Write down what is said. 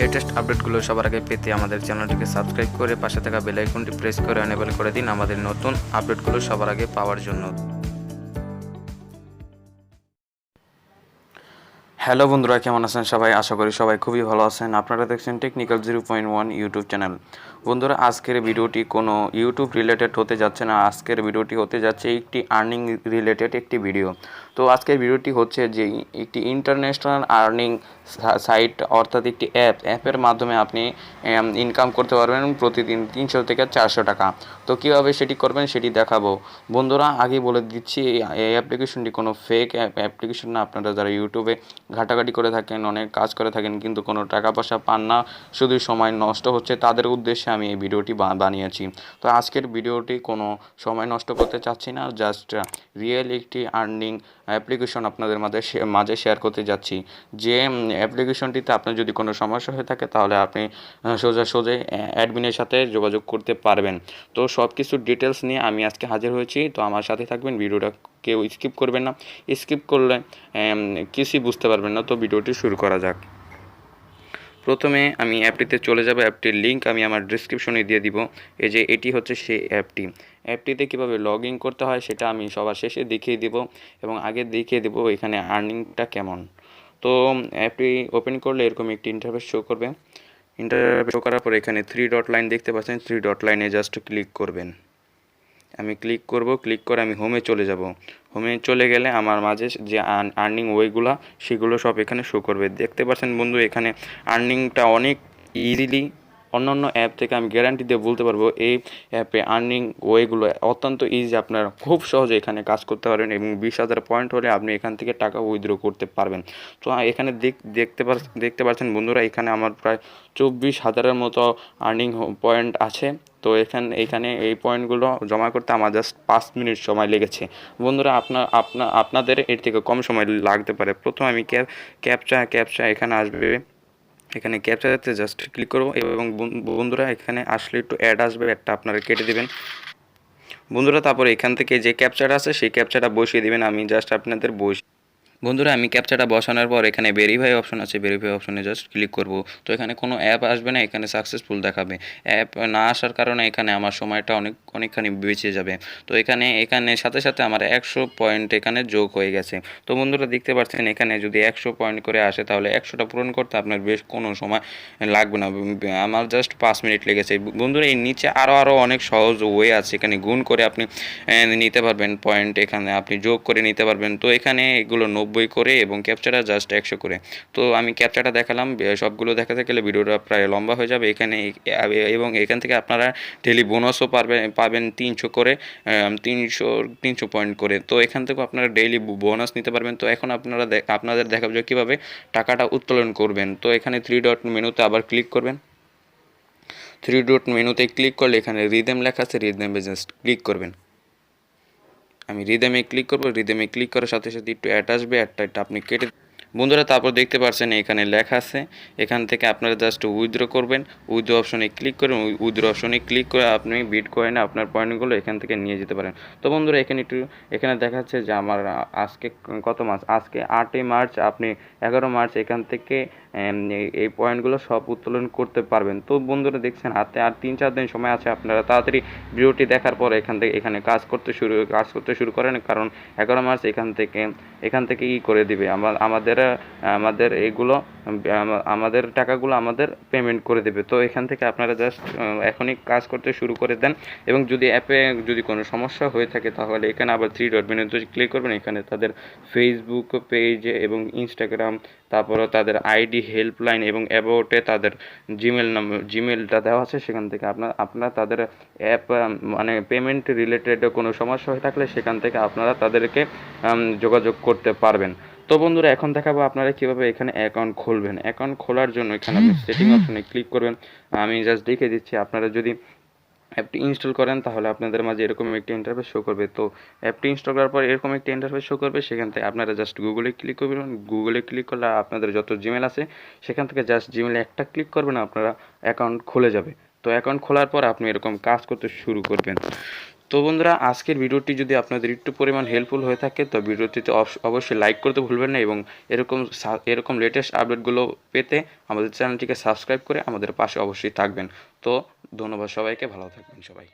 Latest আপডেটগুলো সবার আগে পেতে আমাদের চ্যানেলটিকে সাবস্ক্রাইব করে পাশে থাকা বেল আইকনটি প্রেস করে অনেবল করে দিন আমাদের নতুন আপডেটগুলো সবার আগে পাওয়ার জন্য। হ্যালো বন্ধুরা, কেমন আছেন সবাই? আশা করি সবাই খুবই ভালো আছেন। আপনারা দেখছেন technical zero point one YouTube channel বন্ধুরা, আজকের ভিডিওটি কোনো ইউটিউব রিলেটেড হতে যাচ্ছে না। আজকের ভিডিওটি হতে যাচ্ছে একটি আর্নিং রিলেটেড একটি ভিডিও তো আজকের ভিডিওটি হচ্ছে যে, একটি ইন্টারন্যাশনাল আর্নিং সাইট অর্থাৎ একটি অ্যাপ অ্যাপের মাধ্যমে আপনি ইনকাম করতে পারবেন প্রতিদিন তিনশো থেকে চারশো টাকা। তো কীভাবে সেটি করবেন সেটি দেখাবো। বন্ধুরা, আগে বলে দিচ্ছি, এই অ্যাপ্লিকেশনটি কোনো ফেক অ্যাপ্লিকেশন না। আপনারা যারা ইউটিউবে ঘাটাঘাটি করে থাকেন, অনেক কাজ করে থাকেন, কিন্তু কোনো টাকা পয়সা পান না, শুধু সময় নষ্ট হচ্ছে, তাদের উদ্দেশ্যে আমি এই ভিডিওটি বানিয়েছি। তো আজকের ভিডিওটি কোনো সময় নষ্ট করতে চাচ্ছি না জাস্ট রিয়েল একটি আর্নিং অ্যাপ্লিকেশন আপনাদের মাঝে মাঝে শেয়ার করতে যাচ্ছি। যে অ্যাপ্লিকেশনটিতে আপনার যদি কোনো সমস্যা হয়ে থাকে, তাহলে আপনি সোজা সোজা অ্যাডমিনের সাথে যোগাযোগ করতে পারবেন। তো সব কিছু ডিটেলস নিয়ে আমি আজকে হাজির হয়েছি। তো আমার সাথে থাকবেন, ভিডিওটা কেউ স্কিপ করবেন না। স্কিপ করলে কিছুই বুঝতে পারবেন না। তো ভিডিওটি শুরু করা যাক। প্রথমে আমি অ্যাপটিতে চলে যাব, অ্যাপটির লিঙ্ক আমি আমার ডিসক্রিপশনে দিয়ে দিব। এই যে এটি হচ্ছে সেই অ্যাপটি। অ্যাপটিতে কীভাবে লগ ইন করতে হয় সেটা আমি সবার শেষে দেখিয়ে দেব এবং আগে দেখিয়ে দেব এখানে আর্নিংটা কেমন। তো অ্যাপটি ওপেন করলে এরকম একটি ইন্টারফেস শো করবে। ইন্টারফেস শো করার পর এখানে থ্রি ডট লাইন দেখতে পাচ্ছেন। থ্রি ডট লাইনে জাস্ট ক্লিক করবেন। আমি ক্লিক করব ক্লিক করে আমি হোমে চলে যাব। হোমে চলে গেলে আমার মাঝে যে আর্নিং ওয়েগুলো সেগুলো সব এখানে শো করবে। দেখতে পাচ্ছেন বন্ধু, এখানে আর্নিংটা অনেক ইজিলি অন্যান্য অ্যাপ থেকে আমি গ্যারান্টি দিয়ে বলতে পারব, এই অ্যাপে আর্নিং ওয়েগুলো অত্যন্ত ইজি আপনারা খুব সহজে এখানে কাজ করতে পারবেন এবং বিশ হাজার পয়েন্ট হলে আপনি এখান থেকে টাকা উইথড্র করতে পারবেন। তো এখানে দেখ, দেখতে পার, দেখতে পাচ্ছেন বন্ধুরা, এখানে আমার প্রায় চব্বিশ হাজারের মতো আর্নিং পয়েন্ট আছে। তো এখান, এখানে এই পয়েন্টগুলো জমা করতে আমার জাস্ট পাঁচ মিনিট সময় লেগেছে। বন্ধুরা, আপনার আপনা আপনাদের এর থেকে কম সময় লাগতে পারে। প্রথম আমি ক্যাপ, ক্যাপচা ক্যাপচা এখানে আসবে। এখানে ক্যাপচাতে জাস্ট ক্লিক করব এবং বন- বন্ধুরা এখানে আসলে একটু অ্যাড আসবে, একটা আপনারা কেটে দেবেন। বন্ধুরা তারপরে এখান থেকে যে ক্যাপচাটা আছে সেই ক্যাপচাটা বসিয়ে দেবেন, আমি জাস্ট আপনাদের বস বন্ধুরা, আমি ক্যাপচাটা বসানোর পর এখানে ভেরিফাই অপশন আছে। ভেরিফাই অপশনে জাস্ট ক্লিক করব। তো এখানে কোনো অ্যাপ আসবে না, এখানে সাকসেসফুল দেখাবে। অ্যাপ না আসার কারণে এখানে আমার সময়টা অনেক, অনেকখানি বেঁচে যাবে। তো এখানে এখানে সাথে সাথে আমার একশো পয়েন্ট এখানে যোগ হয়ে গেছে। তো বন্ধুরা, দেখতে পাচ্ছেন এখানে যদি একশো পয়েন্ট করে আসে, তাহলে একশোটা পূরণ করতে আপনার বেশ কোনো সময় লাগবে না। আমার জাস্ট পাঁচ মিনিট লেগেছে। বন্ধুরা এই নিচে আরও আরও অনেক সহজ ওয়ে আছে। এখানে গুণ করে আপনি নিতে পারবেন পয়েন্ট এখানে। আপনি যোগ করে নিতে পারবেন। তো এখানে এগুলো নব্বই করে এবং ক্যাপচাটা জাস্ট একশো করে। তো আমি ক্যাপচাটা দেখালাম সবগুলো দেখাতে গেলে ভিডিওটা প্রায় লম্বা হয়ে যাবে। এখানে এবং এখান থেকে আপনারা ডেলি বোনাসও পারবেন পাবেন তিনশো করে তিনশো তিনশো পয়েন্ট করে। তো এখান থেকেও আপনারা ডেইলি বোনাস নিতে পারবেন। তো এখন আপনারা আপনাদের দেখাবো যে কীভাবে টাকাটা উত্তোলন করবেন। তো এখানে থ্রি ডট মেনুতে আবার ক্লিক করবেন। থ্রি ডট মেনুতে ক্লিক করলে এখানে রিদেম লেখা আছে রিদেমে জাস্ট ক্লিক করবেন। আমি রিদেমে ক্লিক করব রিদেমে ক্লিক করার সাথে সাথে একটু অ্যাড আসবে অ্যাডটা একটু আপনি কেটে বন্ধুরা, তারপর দেখতে পাচ্ছেন এখানে লেখা আছে, এখান থেকে আপনারা জাস্ট উইথড্র করবেন। উইথড্র অপশনে ক্লিক করবেন উইথড্র অপশনে ক্লিক করে আপনি বিট কয়েনে আপনার পয়েন্টগুলো এখান থেকে নিয়ে যেতে পারেন। তো বন্ধুরা, এখানে একটু, এখানে দেখাচ্ছে যে আমার আজকে কত মাস? আজকে আটই মার্চ, আপনি এগারো মার্চ এখান থেকে এই- পয়েন্টগুলো সব উত্তোলন করতে পারবেন। তো বন্ধুরা, দেখছেন হাতে আর তিন চার দিন সময় আছে আপনারা তাড়াতাড়ি ভিডিওটি দেখার পর এখান থেকে, এখানে কাজ করতে শুরু, কাজ করতে শুরু করেন। কারণ এগারো মার্চ এখান থেকে এখান থেকে ই করে দিবে? আমা- আমাদের আমাদের এগুলো, আমাদের টাকাগুলো আমাদের পেমেন্ট করে দেবে। তো এখান থেকে আপনারা জাস্ট এখনই কাজ করতে শুরু করে দেন। এবং যদি অ্যাপে যদি কোনো সমস্যা হয়ে থাকে, তাহলে এখানে আবার থ্রি ডট মেনুতে ক্লিক করবেন। এখানে তাদের ফেসবুক পেজ এবং ইনস্টাগ্রাম তারপরে তাদের আইডি হেল্পলাইন এবং অ্যাবাউটে তাদের জিমেল নাম্বার জিমেলটা দেওয়া আছে। সেখান থেকে আপনার আপনারা তাদের অ্যাপ মানে পেমেন্ট রিলেটেড কোনো সমস্যা হয়ে থাকলে সেখান থেকে আপনারা তাদেরকে যোগাযোগ করতে পারবেন। তো বন্ধুরা এখন দেখাবো আপনারা কীভাবে এখানে অ্যাকাউন্ট খুলবেন। অ্যাকাউন্ট খোলার জন্য এখানে আপনি সেটিং অপশনে ক্লিক করবেন। আমি জাস্ট দেখে দিচ্ছি আপনারা যদি অ্যাপটি ইনস্টল করেন তাহলে আপনাদের মাঝে এরকম একটি ইন্টারফেস শো করবে। তো অ্যাপটি ইনস্টল করার পর এরকম একটি ইন্টারফেস শো করবে সেখান থেকে আপনারা জাস্ট গুগলে ক্লিক করবেন। গুগলে ক্লিক করলে আপনাদের যত জিমেল আছে সেখান থেকে জাস্ট জিমেলে একটা ক্লিক করবেন আপনারা অ্যাকাউন্ট খুলে যাবে। তো অ্যাকাউন্ট খোলার পর আপনি এরকম কাজ করতে শুরু করবেন। তো বন্ধুরা, আজকের ভিডিওটি যদি আপনাদের একটু পরিমাণ হেল্পফুল হয়ে থাকে, তো ভিডিওটিতে অবশ- অবশ্যই লাইক করতে ভুলবেন না এবং এরকম এরকম লেটেস্ট আপডেটগুলো পেতে আমাদের চ্যানেলটিকে সাবস্ক্রাইব করে আমাদের পাশে অবশ্যই থাকবেন। তো ধন্যবাদ সবাইকে, ভালো থাকবেন সবাই।